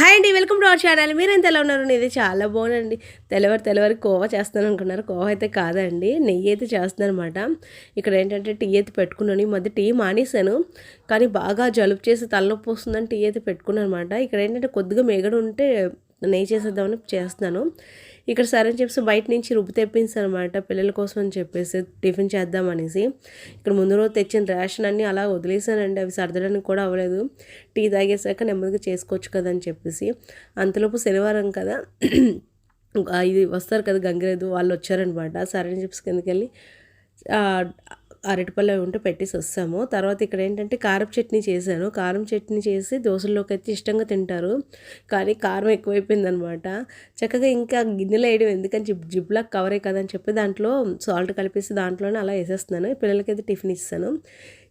Hi అండి welcome to our channel. మీరెంత ఎలా ఉన్నారు? ఇది చాలా బాగుందండి తెల్లవారు తెల్లవారి కోవా చేస్తాను అనుకున్నారు. కోవా అయితే కాదండి నెయ్యి అయితే చేస్తున్నాను అనమాట ఇక్కడ ఏంటంటే టీ అయితే పెట్టుకున్నాను. ఈ మధ్య టీ మానేశాను కానీ బాగా జలుబు చేసి తలనొప్పి వస్తుందని టీ అయితే పెట్టుకున్నాను అనమాట ఇక్కడ ఏంటంటే కొద్దిగా మేగడ ఉంటే నెయ్యి చేసేద్దామని చేస్తున్నాను. ఇక్కడ సరే అని చెప్పేసి బయట నుంచి రుబ్బు తెప్పించనమాట అనమాట పిల్లల కోసం అని చెప్పేసి టిఫిన్ చేద్దామనేసి ఇక్కడ ముందు రోజు తెచ్చిన రేషన్ అన్నీ అలా వదిలేసానండి అవి సర్దడానికి కూడా అవ్వలేదు. టీ తాగేసాక నెమ్మదిగా చేసుకోవచ్చు కదా అని చెప్పేసి. అంతలోపు శనివారం కదా ఇది వస్తారు కదా గంగిరేదు వాళ్ళు వచ్చారనమాట. సరే అని చెప్పేసి కిందకెళ్ళి అరటిపళ్ళు అవి ఉంటే పెట్టేసి వస్తాము. తర్వాత ఇక్కడ ఏంటంటే కారం చట్నీ చేశాను. కారం చట్నీ చేసి దోశల్లోకి అయితే ఇష్టంగా తింటారు. కానీ కారం ఎక్కువైపోయిందనమాట. చక్కగా ఇంకా గిన్నెలు వేయడం ఎందుకని జిప్ జిబ్లా కవరే కదా అని చెప్పి దాంట్లో సాల్ట్ కలిపేసి దాంట్లోనే అలా వేసేస్తున్నాను. పిల్లలకైతే టిఫిన్ ఇస్తాను.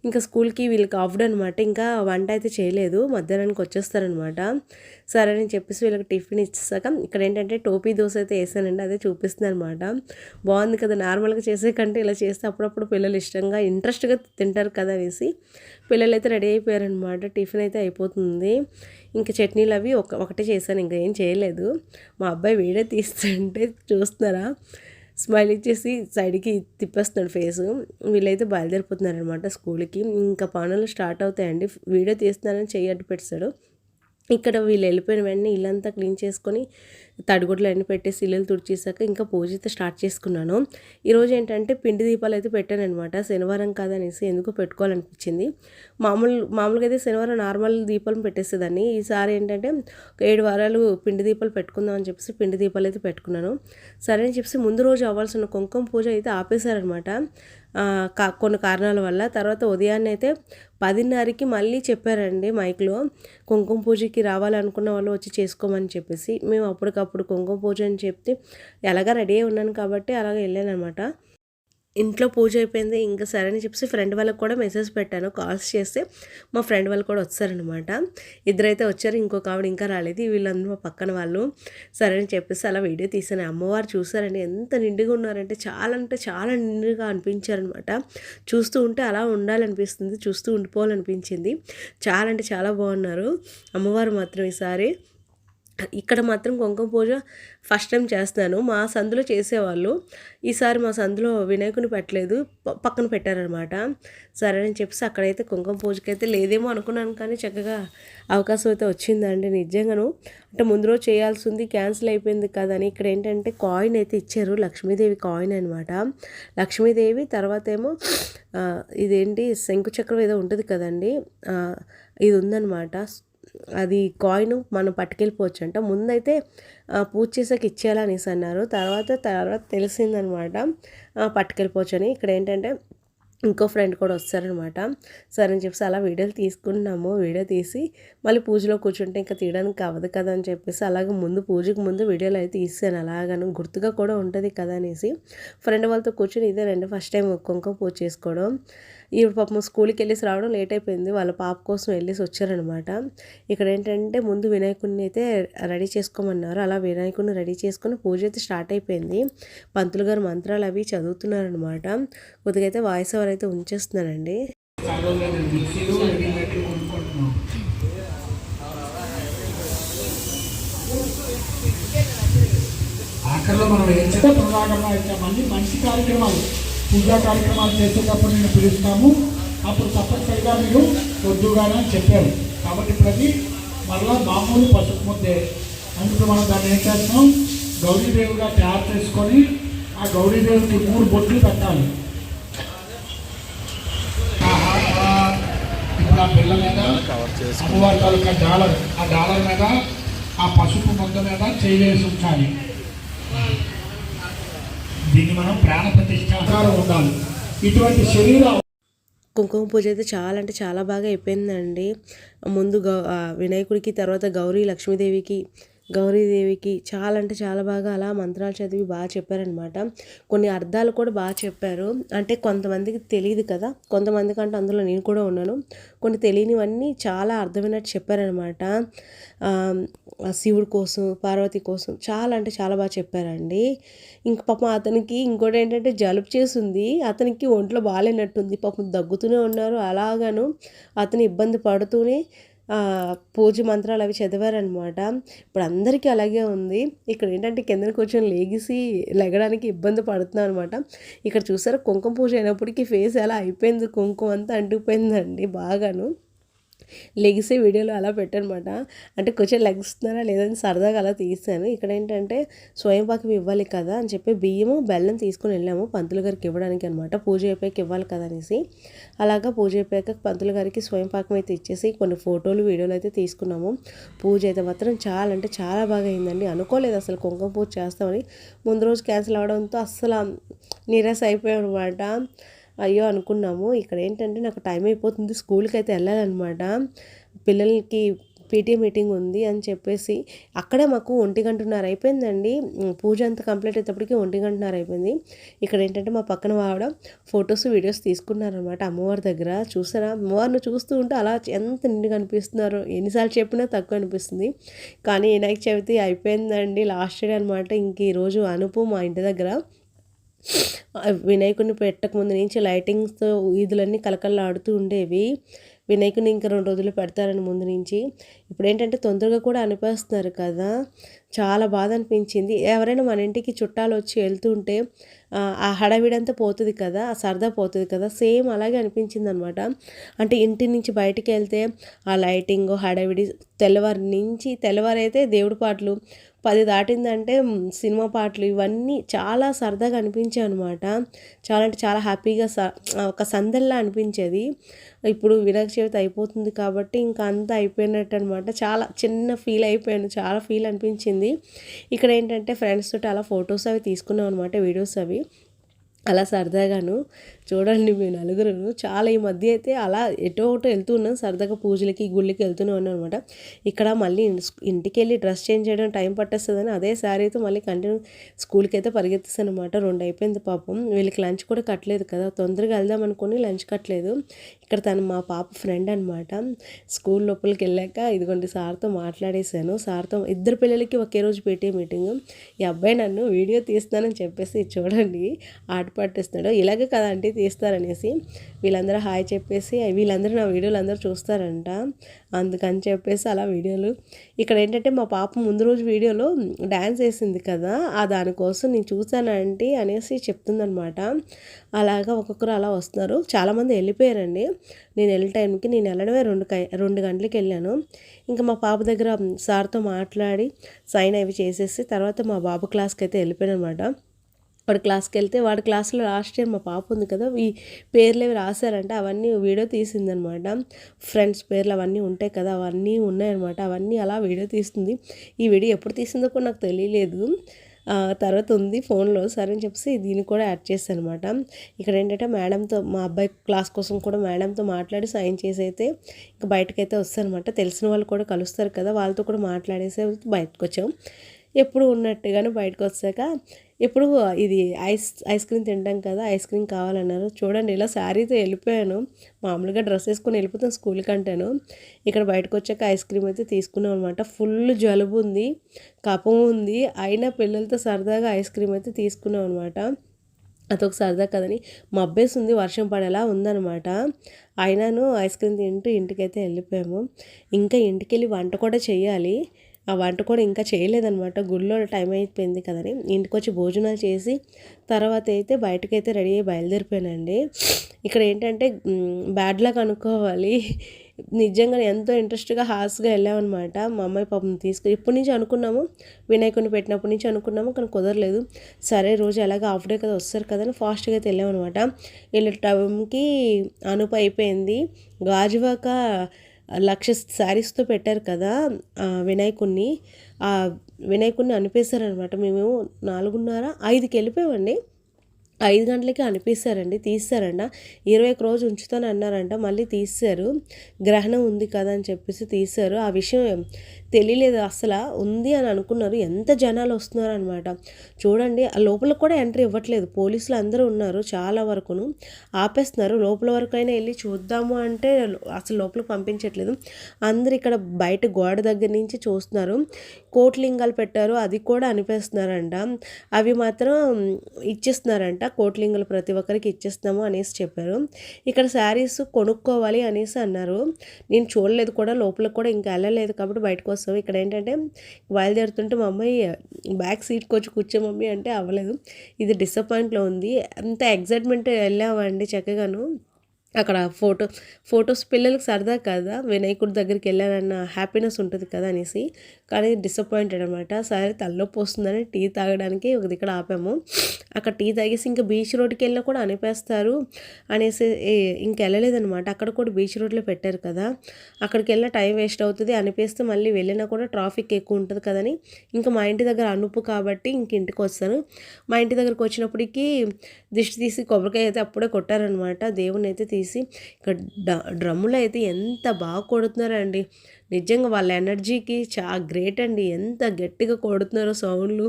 ఇంకా స్కూల్కి వీళ్ళకి ఆఫ్డ్ అనమాట ఇంకా వంట అయితే చేయలేదు. మధ్యాహ్నానికి వచ్చేస్తారనమాట. సరే అని చెప్పేసి వీళ్ళకి టిఫిన్ ఇచ్చాక ఇక్కడ ఏంటంటే టోపీ దోశ అయితే వేసానండి. అదే చూపిస్తుంది అనమాట బాగుంది కదా నార్మల్గా చేసే కంటే ఇలా చేస్తే అప్పుడప్పుడు పిల్లలు ఇష్టంగా ఇంట్రెస్ట్గా తింటారు కదా అనేసి పిల్లలు అయితే రెడీ అయిపోయారనమాట. టిఫిన్ అయితే అయిపోతుంది. ఇంకా చట్నీలు అవి ఒక ఒకటే చేశాను. ఇంకా ఏం చేయలేదు. మా అబ్బాయి వీడే తీస్తుంటే చూస్తున్నారా? స్మైల్ ఇచ్చేసి సైడ్కి తిప్పేస్తున్నాడు ఫేస్. వీళ్ళైతే బయలుదేరిపోతున్నారు అనమాట స్కూల్కి. ఇంకా పనులు స్టార్ట్ అవుతాయండి. వీడియో తీస్తున్నారని చెయ్యి అడ్డు పెడతాడు ఇక్కడ వీళ్ళు వెళ్ళిపోయిన వెంటనే ఇల్లంతా క్లీన్ చేసుకొని తడిగుడ్లు అన్నీ పెట్టేసి ఇల్లు తుడిచేసాక ఇంకా పూజ అయితే స్టార్ట్ చేసుకున్నాను. ఈరోజు ఏంటంటే పిండి దీపాలు అయితే పెట్టాను అనమాట శనివారం కాదనేసి ఎందుకో పెట్టుకోవాలనిపించింది. మామూలు మామూలుగా అయితే శనివారం నార్మల్ దీపాలు పెట్టేసేదాన్ని. ఈసారి ఏంటంటే ఏడు వారాలు పిండి దీపాలు పెట్టుకుందాం అని చెప్పేసి పిండి దీపాలు అయితే పెట్టుకున్నాను. సరే అని చెప్పేసి ముందు రోజు అవ్వాల్సిన కుంకుమ పూజ అయితే ఆపేశారనమాట కా- కొన్ని కారణాల వల్ల. తర్వాత ఉదయాన్నే అయితే పదిన్నరకి మళ్ళీ చెప్పారండి మైక్లో కుంకుమ పూజకి రావాలనుకున్న వాళ్ళు వచ్చి చేసుకోమని చెప్పేసి. మేము అప్పటికప్పుడు అప్పుడు కుంకుమ పూజ అని చెప్తే ఎలాగా రెడీ అయి ఉన్నాను కాబట్టి అలాగే వెళ్ళాను అనమాట ఇంట్లో పూజ అయిపోయింది. ఇంకా సరే అని చెప్పేసి ఫ్రెండ్ వాళ్ళకి కూడా మెసేజ్ పెట్టాను. కాల్స్ చేస్తే మా ఫ్రెండ్ వాళ్ళు కూడా వచ్చారనమాట ఇద్దరైతే వచ్చారు. ఇంకొక ఆవిడ ఇంకా రాలేదు. వీళ్ళందరూ మా పక్కన వాళ్ళు. సరే అని చెప్పేసి అలా వీడియో తీసాను అమ్మవారు చూసారండి ఎంత నిండుగా ఉన్నారంటే చాలా అంటే చాలా నిండుగా అనిపించారనమాట చూస్తూ ఉంటే అలా ఉండాలనిపిస్తుంది. చూస్తూ ఉండిపోవాలనిపించింది. చాలా అంటే చాలా బాగున్నారు. అమ్మవారు మాత్రం ఈసారి ఇక్కడ మాత్రం కుంకుమ పూజ ఫస్ట్ టైం చేస్తున్నాను. మా సందులో చేసేవాళ్ళు. ఈసారి మా సందులో వినాయకుని పెట్టలేదు. పక్కన పెట్టారనమాట సరే అని చెప్పేసి అక్కడైతే కుంకుమ పూజకి అయితే లేదేమో అనుకున్నాను కానీ చక్కగా అవకాశం అయితే వచ్చిందండి నిజంగాను. అంటే ముందు రోజు చేయాల్సింది క్యాన్సిల్ అయిపోయింది కదా అని ఇక్కడ ఏంటంటే కాయిన్ అయితే ఇచ్చారు. లక్ష్మీదేవి కాయిన్ అనమాట లక్ష్మీదేవి తర్వాత ఏమో ఇదేంటి శంకుచక్రం ఏదో ఉంటుంది కదండి. ఇది ఉందన్నమాట. అది కాయిన్ మనం పట్టుకెళ్ళిపోవచ్చు అంట. ముందైతే పూజ చేసాక ఇచ్చేయాలని అన్నారు. తర్వాత తర్వాత తెలిసిందనమాట పట్టుకెళ్ళిపోవచ్చు అని. ఇక్కడ ఏంటంటే ఇంకో ఫ్రెండ్ కూడా వస్తారనమాట. సరే అని చెప్పేసి అలా వీడియోలు తీసుకుంటున్నాము. వీడియో తీసి మళ్ళీ పూజలో కూర్చుంటే ఇంకా తీయడానికి అవ్వదు కదా అని చెప్పేసి అలాగే ముందు పూజకు ముందు వీడియోలు అయితే తీసాను. అలాగను గుర్తుగా కూడా ఉంటుంది కదా అనేసి. ఫ్రెండ్ వాళ్ళతో కూర్చొని ఇదే రెండు ఫస్ట్ టైం కుంకుమ పూజ చేసుకోవడం. ఇప్పుడు పాపం స్కూల్కి వెళ్ళేసి రావడం లేట్ అయిపోయింది. వాళ్ళ పాప కోసం వెళ్ళేసి వచ్చారనమాట. ఇక్కడ ఏంటంటే ముందు వినాయకుడిని అయితే రెడీ చేసుకోమన్నారు. అలా వినాయకుడిని రెడీ చేసుకుని పూజ అయితే స్టార్ట్ అయిపోయింది. పంతులు గారు మంత్రాలు అవి చదువుతున్నారనమాట. కొద్దిగా అయితే వాయిస్ ఓవర్ అయితే ఉంచేస్తున్నారండి ఆఖరిలో మనం ఏం చేస్తే మళ్ళీ మంచి కార్యక్రమాలు. పూజా కార్యక్రమాలు చేసేటప్పుడు నేను పిలుస్తాము. అప్పుడు తప్పనిసరిగా మీరు వద్దుగానే అని చెప్పారు. కాబట్టి ఇప్పుడు అది మరలా మామూలు పసుపు ముద్దే. అందుకు మనం దాన్ని ఏం చేస్తాం గౌరీదేవిగా తయారు చేసుకొని ఆ గౌరీదేవికి మూడు బొట్లు పెట్టాలి. ఇప్పుడు ఆ పిల్ల మీద అమ్మవారి తాలూకా డాలర్ ఆ డాలర్ మీద ఆ పసుపు ముద్ద మీద చేయవేసి ఉంచాలి. దీన్ని మనం ప్రాణ ప్రతిష్ట ఉండాలి. ఇటువంటి శరీర కుంకుమ పూజ అయితే చాలా అంటే చాలా బాగా అయిపోయిందండి. ముందు గౌ వినాయకుడికి తర్వాత గౌరీ లక్ష్మీదేవికి గౌరీదేవికి చాలా అంటే చాలా బాగా అలా మంత్రాలు చదివి బాగా చెప్పారనమాట కొన్ని అర్థాలు కూడా బాగా చెప్పారు. అంటే కొంతమందికి తెలియదు కదా. కొంతమందికి అంటే అందులో నేను కూడా ఉన్నాను. కొన్ని తెలియనివన్నీ చాలా అర్థమైనట్టు చెప్పారనమాట శివుడి కోసం పార్వతి కోసం చాలా అంటే చాలా బాగా చెప్పారండి. ఇంక పాపం అతనికి ఇంకోటి ఏంటంటే జలుబు చేసింది. అతనికి ఒంట్లో బాగాలేనట్టుంది పాపం దగ్గుతూనే ఉన్నారు. అలాగాను అతను ఇబ్బంది పడుతూనే పూజ మంత్రాలు అవి చదివారనమాట. ఇప్పుడు అందరికీ అలాగే ఉంది. ఇక్కడ ఏంటంటే కిందన కొంచెం లేగిసి లెగడానికి ఇబ్బంది పడుతున్నాను అనమాట. ఇక్కడ చూసారా కుంకుమ పూజ అయినప్పటికీ ఫేస్ ఎలా అయిపోయింది కుంకుమ అంతా అంటుకుపోయిందండి బాగాను. లెగిసే వీడియోలో అలా పెట్టనమాట అంటే కొంచెం లెగిస్తున్నారా లేదని సరదాగా అలా తీసాను ఇక్కడ ఏంటంటే స్వయం పాకం ఇవ్వాలి కదా అని చెప్పి బియ్యము బెల్లం తీసుకుని వెళ్ళాము పంతులు గారికి ఇవ్వడానికి అనమాట పూజ అయిపోయాక ఇవ్వాలి కదా అనేసి. అలాగా పూజ అయిపోయాక పంతులు గారికి స్వయం పాకం అయితే ఇచ్చేసి కొన్ని ఫోటోలు వీడియోలు అయితే తీసుకున్నాము. పూజ అయితే మాత్రం చాలా అంటే చాలా బాగా అయిందండి. అనుకోలేదు అసలు కుంకుమ పూజ చేస్తామని. ముందు రోజు క్యాన్సిల్ అవడంతో అస్సలు నిరాశ అయిపోయాం అనమాట అయ్యో అనుకున్నాము. ఇక్కడ ఏంటంటే నాకు టైం అయిపోతుంది. స్కూల్కి అయితే వెళ్ళాలన్నమాట. పిల్లలకి పీటీ మీటింగ్ ఉంది అని చెప్పేసి అక్కడే మాకు ఒంటి గంటన్నర అయిపోయిందండి. పూజ అంతా కంప్లీట్ అయ్యేటప్పటికి ఒంటి గంటన్నర అయిపోయింది. ఇక్కడ ఏంటంటే మా పక్కన వాడ ఫొటోస్ వీడియోస్ తీసుకున్నారనమాట అమ్మవారి దగ్గర. చూసారా? అమ్మవారిని చూస్తూ ఉంటే అలా ఎంత నిండుగా అనిపిస్తున్నారో. ఎన్నిసార్లు చెప్పినా తక్కువ అనిపిస్తుంది. కానీ వినాయక చవితి అయిపోయిందండి. లాస్ట్ డే అనమాట ఇంక ఈరోజు అనుపు మా ఇంటి దగ్గర. వినాయకుడిని పెట్టకముందు నుంచి లైటింగ్స్తో ఈదులన్నీ కలకల్లాడుతూ ఉండేవి. వినాయకుడిని ఇంకా రెండు రోజులు పెడతారని ముందు నుంచి. ఇప్పుడు ఏంటంటే తొందరగా కూడా అనిపిస్తున్నారు కదా. చాలా బాధ అనిపించింది ఎవరైనా మన ఇంటికి చుట్టాలు వచ్చి వెళ్తుంటే ఆ, హడావిడంతా పోతుంది కదా ఆ సరదా పోతుంది కదా సేమ్ అలాగే అనిపించింది అనమాట అంటే ఇంటి నుంచి బయటికి వెళ్తే ఆ లైటింగ్ హడావిడి తెల్లవారి నుంచి తెల్లవారైతే దేవుడి పాటలు పది దాటిందంటే సినిమా పాటలు ఇవన్నీ చాలా సరదాగా అనిపించాయి అనమాట చాలా అంటే చాలా హ్యాపీగా స ఒక సందల్లా అనిపించేది. ఇప్పుడు వినాయక చవితి అయిపోతుంది కాబట్టి ఇంకా అంతా అయిపోయినట్టు అనమాట చాలా చిన్న ఫీల్ అయిపోయాను. చాలా ఫీల్ అనిపించింది. ఇక్కడ ఏంటంటే ఫ్రెండ్స్ తోటి అలా ఫొటోస్ అవి తీసుకున్నాం అనమాట వీడియోస్ అవి. అలా సరదాగాను. చూడండి మీ నలుగురు చాలా ఈ మధ్య అయితే అలా ఎటో ఒకటో వెళ్తూ ఉన్నాం. సరదాగా పూజలకి గుళ్ళకి వెళ్తూనే ఉన్నాం అనమాట ఇక్కడ మళ్ళీ ఇంటికి వెళ్ళి డ్రెస్ చేంజ్ చేయడం టైం పట్టేస్తుందని అదే శారీతో మళ్ళీ కంటిన్యూ స్కూల్కి అయితే పరిగెత్తిస్తాను అనమాట రెండు అయిపోయింది పాపం. వీళ్ళకి లంచ్ కూడా కట్టలేదు కదా. తొందరగా వెళ్దాం అనుకుని లంచ్ కట్టలేదు. ఇక్కడ తను మా పాప ఫ్రెండ్ అనమాట స్కూల్ లోపలికి వెళ్ళాక ఇదిగోండి సార్తో మాట్లాడేశాను. సార్తో ఇద్దరు పిల్లలకి ఒకే రోజు పెట్టే మీటింగ్. ఈ అబ్బాయి నన్ను వీడియో తీస్తానని చెప్పేసి చూడండి. ఆట పట్టిస్తున్నాడు. ఇలాగే కదా అంటే తీస్తారనేసి వీళ్ళందరూ హాయ్ చెప్పేసి వీళ్ళందరూ నా వీడియోలు అందరూ చూస్తారంట. అందుకని చెప్పేసి అలా వీడియోలు. ఇక్కడ ఏంటంటే మా పాప ముందు రోజు వీడియోలో డ్యాన్స్ వేసింది కదా ఆ దానికోసం నేను చూసానంటే అనేసి చెప్తుందనమాట అలాగా ఒక్కొక్కరు అలా వస్తున్నారు. చాలామంది వెళ్ళిపోయారండి. నేను వెళ్ళే టైంకి నేను వెళ్ళడమే రెండు రెండు గంటలకి వెళ్ళాను. ఇంకా మా పాప దగ్గర సార్తో మాట్లాడి సైన్ అవి చేసేసి తర్వాత మా బాబు క్లాస్కి అయితే వెళ్ళిపోయాను అనమాట వాడు క్లాస్కి వెళ్తే వాడి క్లాస్లో లాస్ట్ ఇయర్ మా పాప ఉంది కదా ఈ పేర్లు ఏవి రాశారంటే అవన్నీ వీడియో తీసిందనమాట. ఫ్రెండ్స్ పేర్లు అవన్నీ ఉంటాయి కదా అవన్నీ ఉన్నాయన్నమాట అవన్నీ అలా వీడియో తీస్తుంది. ఈ వీడియో ఎప్పుడు తీసిందో కూడా నాకు తెలియలేదు. తర్వాత ఉంది ఫోన్లో సరే అని చెప్పేసి దీన్ని కూడా యాడ్ చేశాను అనమాట ఇక్కడ ఏంటంటే మేడంతో మా అబ్బాయి క్లాస్ కోసం కూడా మేడంతో మాట్లాడి సైన్ చేసి అయితే ఇంకా బయటకైతే వస్తారనమాట. తెలిసిన వాళ్ళు కూడా కలుస్తారు కదా వాళ్ళతో కూడా మాట్లాడేసి బయటకు వచ్చాం ఎప్పుడు ఉన్నట్టుగానే బయటకు వచ్చాక ఎప్పుడు ఇది ఐస్ ఐస్ క్రీమ్ తింటాం కదా ఐస్ క్రీమ్ కావాలన్నారు. చూడండి ఇలా శారీతో వెళ్ళిపోయాను. మామూలుగా డ్రెస్ వేసుకొని వెళ్ళిపోతాను స్కూల్కి అంటాను ఇక్కడ బయటకు వచ్చాక ఐస్ క్రీమ్ అయితే తీసుకున్నాం అనమాట ఫుల్ జలుబు ఉంది కపం ఉంది. అయినా పిల్లలతో సరదాగా ఐస్ క్రీమ్ అయితే తీసుకున్నాం అనమాట అదొక సరదా కదని మబ్బేసింది వర్షం పడేలా ఉందన్నమాట. అయినాను ఐస్ క్రీమ్ తింటూ ఇంటికైతే వెళ్ళిపోయాము. ఇంకా ఇంటికి వెళ్ళి వంట కూడా చేయాలి ఆ వంట కూడా ఇంకా చేయలేదనమాట గుళ్ళో టైం అయిపోయింది కదని ఇంటికి వచ్చి భోజనాలు చేసి తర్వాత అయితే బయటకైతే రెడీ అయ్యి బయలుదేరిపోయానండి. ఇక్కడ ఏంటంటే బ్యాడ్ లాగా అనుకోవాలి. నిజంగా ఎంతో ఇంట్రెస్ట్గా హాస్గా వెళ్ళామన్నమాట. మా అమ్మాయి పాపం తీసుకుని ఇప్పటి నుంచి అనుకున్నాము. వినాయకుడిని పెట్టినప్పటి నుంచి అనుకున్నాము కానీ కుదరలేదు. సరే రోజు ఎలాగ హాఫ్ డే కదా వస్తారు కదా అని ఫాస్ట్గా అయితే వెళ్ళామన్నమాట. వెళ్ళే టైంకి అనుపు అయిపోయింది. గాజువాక లక్ష శారీస్తో పెట్టారు కదా ఆ వినాయకుడిని ఆ వినాయకుడిని అనిపేశారనమాట మేము నాలుగున్నర ఐదుకి వెళ్ళిపోయామండి. ఐదు గంటలకి అనిపిస్తారండి తీస్తారంట ఇరవై ఒక రోజు ఉంచుతాను అన్నారంట మళ్ళీ తీస్తారు గ్రహణం ఉంది కదా అని చెప్పేసి తీశారు. ఆ విషయం తెలియలేదు అసలు ఉంది అని అనుకున్నారు. ఎంత జనాలు వస్తున్నారు అనమాట చూడండి ఆ లోపల కూడా ఎంట్రీ ఇవ్వట్లేదు. పోలీసులు అందరూ ఉన్నారు చాలా వరకును. ఆపేస్తున్నారు. లోపల వరకైనా వెళ్ళి చూద్దాము అంటే అసలు లోపలికి పంపించట్లేదు. అందరు ఇక్కడ బయట గోడ దగ్గర నుంచి చూస్తున్నారు. కోట్లింగాలు పెట్టారు. అది కూడా అనిపిస్తున్నారంట. అవి మాత్రం ఇచ్చేస్తున్నారంట. కోట్లింగాలు ప్రతి ఒక్కరికి ఇచ్చేస్తున్నాము అనేసి చెప్పారు. ఇక్కడ శారీస్ కొనుక్కోవాలి అనేసి అన్నారు. నేను చూడలేదు కూడా. లోపలికి కూడా ఇంకా వెళ్ళలేదు కాబట్టి బయటకు కోసం ఇక్కడ ఏంటంటే బయలుదేరుతుంటే మా అమ్మాయి బ్యాక్ సీట్కి వచ్చి కూర్చో మమ్మీ అంటే అవ్వలేదు. ఇది డిసప్పాయింట్లో ఉంది. అంత ఎగ్జైట్మెంట్ వెళ్ళామండి చక్కగాను. అక్కడ ఫోటో ఫొటోస్ పిల్లలకు సరదా కదా వినాయకుడి దగ్గరికి వెళ్ళానన్న హ్యాపీనెస్ ఉంటుంది కదా అనేసి. కానీ డిసప్పాయింటెడ్ అనమాట సరే తలనొప్పి వస్తుందని టీ తాగడానికి ఒక దగ్గర ఆపాము. అక్కడ టీ తాగేసి ఇంకా బీచ్ రోడ్కి వెళ్ళినా కూడా అనిపేస్తారు అనేసి ఏ- ఇంక వెళ్ళలేదనమాట అక్కడ కూడా బీచ్ రోడ్లో పెట్టారు కదా. అక్కడికి వెళ్ళిన టైం వేస్ట్ అవుతుంది. అనిపిస్తే మళ్ళీ వెళ్ళినా కూడా ట్రాఫిక్ ఎక్కువ ఉంటుంది కదని. ఇంకా మా ఇంటి దగ్గర అనుపు కాబట్టి ఇంక ఇంటికి వస్తాను. మా ఇంటి దగ్గరకు వచ్చినప్పటికీ దిష్టి తీసి కొబ్బరికాయ అయితే అప్పుడే కొట్టారనమాట దేవుని అయితే తీసి ఇక్కడ డ- డ్రమ్ములు అయితే ఎంత బాగా కొడుతున్నారండి. నిజంగా వాళ్ళ ఎనర్జీకి చాలా గ్రేట్ అండి. ఎంత గట్టిగా కొడుతున్నారో సౌండ్లు.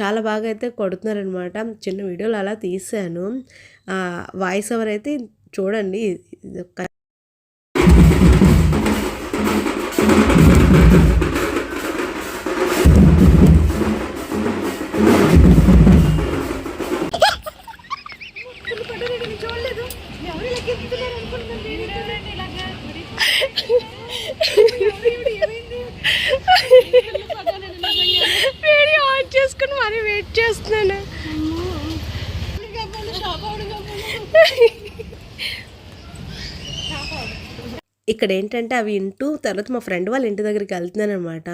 చాలా బాగా అయితే కొడుతున్నారనమాట చిన్న వీడియోలు అలా తీసాను వాయిస్ ఓవర్ అయితే చూడండి. వీడియో ఆన్ చేసుకుని మరి వెయిట్ చేస్తున్నాను. ఇక్కడ ఏంటంటే అవి వింటూ తర్వాత మా ఫ్రెండ్ వాళ్ళ ఇంటి దగ్గరికి వెళ్తున్నాను అనమాట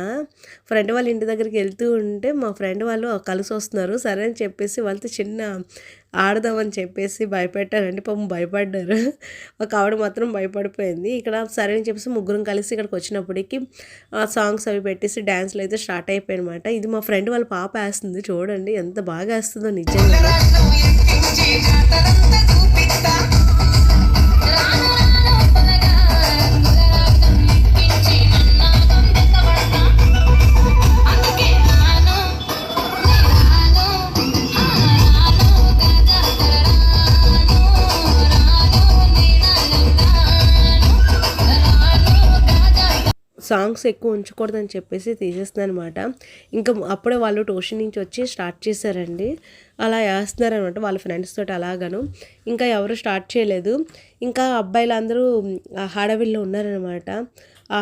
ఫ్రెండ్ వాళ్ళ ఇంటి దగ్గరికి వెళ్తూ ఉంటే మా ఫ్రెండ్ వాళ్ళు కలిసి వస్తున్నారు సరే అని చెప్పేసి వాళ్ళతో చిన్న ఆడదామని చెప్పేసి భయపెట్టానండి పాపం భయపడ్డారు. ఒక ఆవిడ మాత్రం భయపడిపోయింది. ఇక్కడ సరే అని చెప్పేసి ముగ్గురం కలిసి ఇక్కడికి వచ్చినప్పటికి ఆ సాంగ్స్ అవి పెట్టేసి డ్యాన్స్లు అయితే స్టార్ట్ అయిపోయాయి అనమాట ఇది మా ఫ్రెండ్ వాళ్ళ పాప వేస్తుంది. చూడండి ఎంత బాగా వేస్తుందో నిజంగా. సాంగ్స్ ఎక్కువ ఉంచకూడదని చెప్పేసి తీసేస్తుందనమాట ఇంకా అప్పుడే వాళ్ళు ట్యూషన్ నుంచి వచ్చి స్టార్ట్ చేశారండి. అలా వేస్తున్నారనమాట వాళ్ళ ఫ్రెండ్స్ తోటి అలాగను. ఇంకా ఎవరు స్టార్ట్ చేయలేదు. ఇంకా అబ్బాయిలు అందరూ హడవిల్లో ఉన్నారనమాట.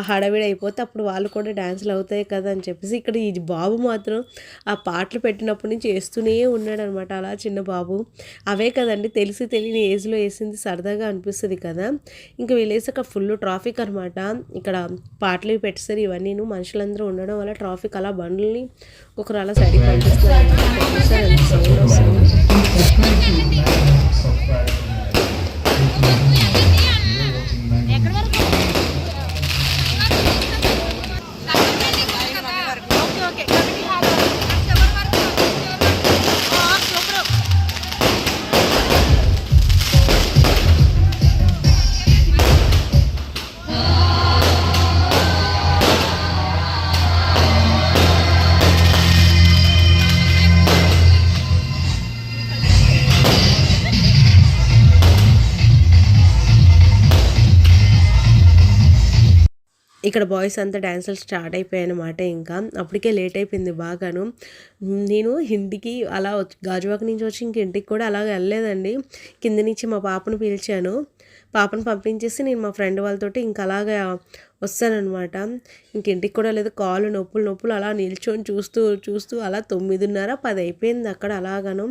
హడావిడి అయిపోతే అప్పుడు వాళ్ళు కూడా డ్యాన్సులు అవుతాయి కదా అని చెప్పేసి ఇక్కడ ఈ బాబు మాత్రం ఆ పాటలు పెట్టినప్పటి నుంచి వేస్తూనే ఉన్నాడు అనమాట అలా చిన్న బాబు. అవే కదండి తెలిసి తెలియని ఏజ్లో వేసింది సరదాగా అనిపిస్తుంది కదా. ఇంకా వీళ్ళేసి అక్కడ ఫుల్ ట్రాఫిక్ అనమాట. ఇక్కడ పాటలు పెట్టేసరి ఇవన్నీ మనుషులందరూ ఉండడం వల్ల ట్రాఫిక్ అలా బండ్లని ఒకరు అలా సైడ్కి ఇక్కడ బాయ్స్ అంతా డ్యాన్సులు స్టార్ట్ అయిపోయాయన్నమాట ఇంకా. అప్పటికే లేట్ అయిపోయింది బాగాను. నేను ఇంటికి అలా గాజువాక నుంచి వచ్చి ఇంక ఇంటికి కూడా అలాగ వెళ్ళలేదండి. కింద నుంచి మా పాపను పిలిచాను. పాపను పంపించేసి నేను మా ఫ్రెండ్ వాళ్ళతోటి ఇంకా అలాగా వస్తానన్నమాట. ఇంక ఇంటికి కూడా లేదు కాళ్ళు నొప్పులు నొప్పులు అలా నిల్చొని చూస్తూ చూస్తూ అలా తొమ్మిదిన్నర పది అయిపోయింది అక్కడ అలాగాను.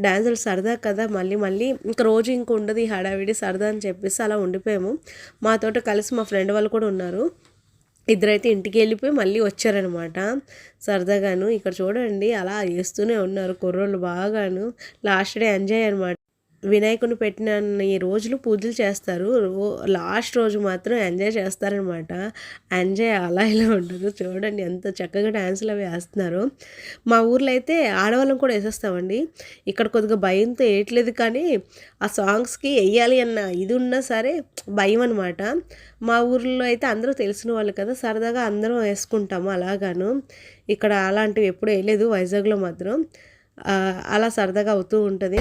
డ్యాన్సులు సరదా కదా మళ్ళీ మళ్ళీ ఇంక రోజు ఇంక ఉండదు ఈ హడావిడి సరదా అని చెప్పేసి అలా ఉండిపోయాము. మాతోటి కలిసి మా ఫ్రెండ్ వాళ్ళు కూడా ఉన్నారు. ఇద్దరైతే ఇంటికి వెళ్ళిపోయి మళ్ళీ వచ్చారనమాట. సరదాగాను. ఇక్కడ చూడండి అలా వేస్తూనే ఉన్నారు కుర్రోళ్ళు బాగాను. లాస్ట్ డే ఎంజాయ్ అనమాట. వినాయకుని పెట్టిన ఈ రోజులు పూజలు చేస్తారు. రో లాస్ట్ రోజు మాత్రం ఎంజాయ్ చేస్తారనమాట. ఎంజాయ్ అలా ఇలా ఉండదు. చూడండి ఎంత చక్కగా డ్యాన్సులు అవి వేస్తున్నారు. మా ఊర్లో అయితే ఆడవాళ్ళం కూడా వేసేస్తామండి. ఇక్కడ కొద్దిగా భయంతో వేయట్లేదు కానీ ఆ సాంగ్స్కి వేయాలి అన్న ఇది ఉన్నా సరే భయం అనమాట మా ఊర్లో అయితే అందరూ తెలిసిన వాళ్ళు కదా సరదాగా అందరం వేసుకుంటాము అలాగాను. ఇక్కడ అలాంటివి ఎప్పుడు వేయలేదు వైజాగ్లో మాత్రం. అలా సరదాగా అవుతూ ఉంటుంది.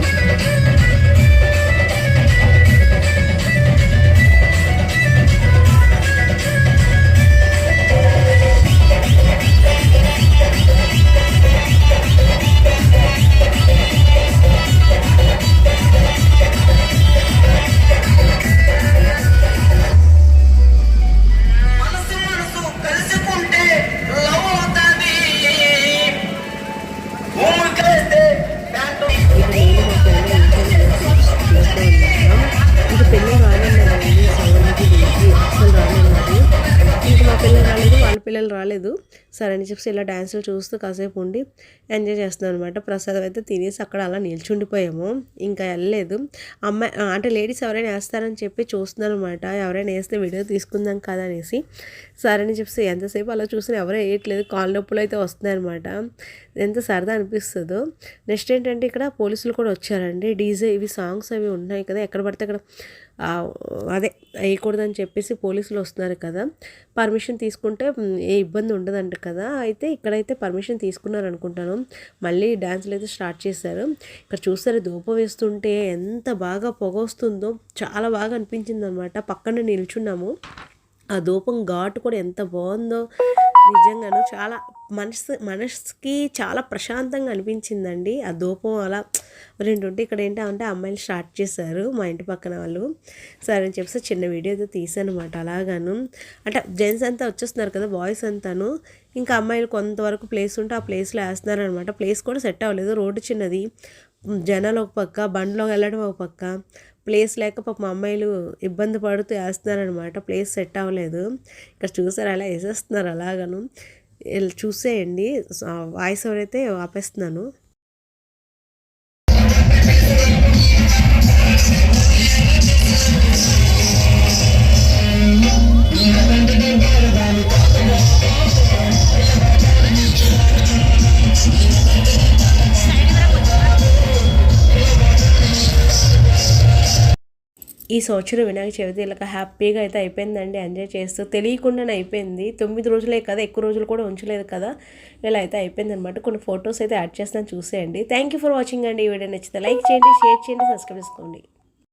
రాలేదు. సరే అని చెప్పి ఇలా డ్యాన్సులు చూస్తూ కాసేపు ఉండి ఎంజాయ్ చేస్తున్నాం అనమాట ప్రసాదం అయితే తినేసి అక్కడ అలా నిల్చుండిపోయాము. ఇంకా వెళ్ళలేదు. అమ్మాయి అంటే లేడీస్ ఎవరైనా వేస్తారని చెప్పి చూస్తున్నాను అనమాట ఎవరైనా వేస్తే వీడియో తీసుకుందాం కదా అనేసి. సరే అని చెప్పి ఎంతసేపు అలా చూసినా ఎవరో వేయట్లేదు. కాళ్ళ నొప్పులు అయితే వస్తున్నాయి అనమాట ఎంత సరదా అనిపిస్తుందో. నెక్స్ట్ ఏంటంటే ఇక్కడ పోలీసులు కూడా వచ్చారండి. డీజే ఇవి సాంగ్స్ అవి ఉన్నాయి కదా. ఎక్కడ పడితే అక్కడ అదే వేయకూడదని చెప్పేసి పోలీసులు వస్తున్నారు కదా. పర్మిషన్ తీసుకుంటే ఏ ఇబ్బంది ఉండదంట కదా. అయితే ఇక్కడైతే పర్మిషన్ తీసుకున్నారు అనుకుంటాను మళ్ళీ డ్యాన్స్లు అయితే స్టార్ట్ చేశారు. ఇక్కడ చూస్తారు దూపం వేస్తుంటే ఎంత బాగా పొగ వస్తుందో. చాలా బాగా అనిపించింది అనమాట పక్కన నిల్చున్నాము. ఆ ధూపం ఘాటు కూడా ఎంత బాగుందో. నిజంగాను చాలా మనసు మనసుకి చాలా ప్రశాంతంగా అనిపించిందండి. ఆ ధూపం అలా రెండు ఉంటే ఇక్కడ ఏంటంటే అమ్మాయిలు స్టార్ట్ చేశారు మా ఇంటి పక్కన వాళ్ళు. సరే అని చెప్పేసి చిన్న వీడియో అయితే తీసాను అనమాట అలాగాను. అంటే జెంట్స్ అంతా వచ్చేస్తున్నారు కదా బాయ్స్ అంతాను. ఇంకా అమ్మాయిలు కొంతవరకు ప్లేస్ ఉంటే ఆ ప్లేస్లో వేస్తున్నారు అనమాట ప్లేస్ కూడా సెట్ అవ్వలేదు రోడ్డు చిన్నది. జనాలు ఒక పక్క బండ్లో వెళ్ళడం ఒక పక్క. ప్లేస్ లేక పాప అమ్మాయిలు ఇబ్బంది పడుతూ వేస్తున్నారనమాట. ప్లేస్ సెట్ అవ్వలేదు. ఇక్కడ చూసారు అలా వేసేస్తున్నారు అలాగను. చూసేయండి. వాయిస్ ఎవరైతే అయితే ఆపేస్తున్నాను ఈ సంవత్సరం వినాయక చవితి ఇలా హ్యాపీగా అయితే అయిపోయిందండి. ఎంజాయ్ చేస్తూ తెలియకుండానే అయిపోయింది. తొమ్మిది రోజులే కదా ఎక్కువ రోజులు కూడా ఉంచలేదు కదా. ఇలా అయితే అయిపోయింది అనమాట కొన్ని ఫొటోస్ అయితే యాడ్ చేస్తాను చూసేయండి. థ్యాంక్ యూ ఫర్ వాచింగ్ అండి. ఈ వీడియో నచ్చితే లైక్ చేయండి షేర్ చేయండి సబ్స్క్రైబ్ చేసుకోండి.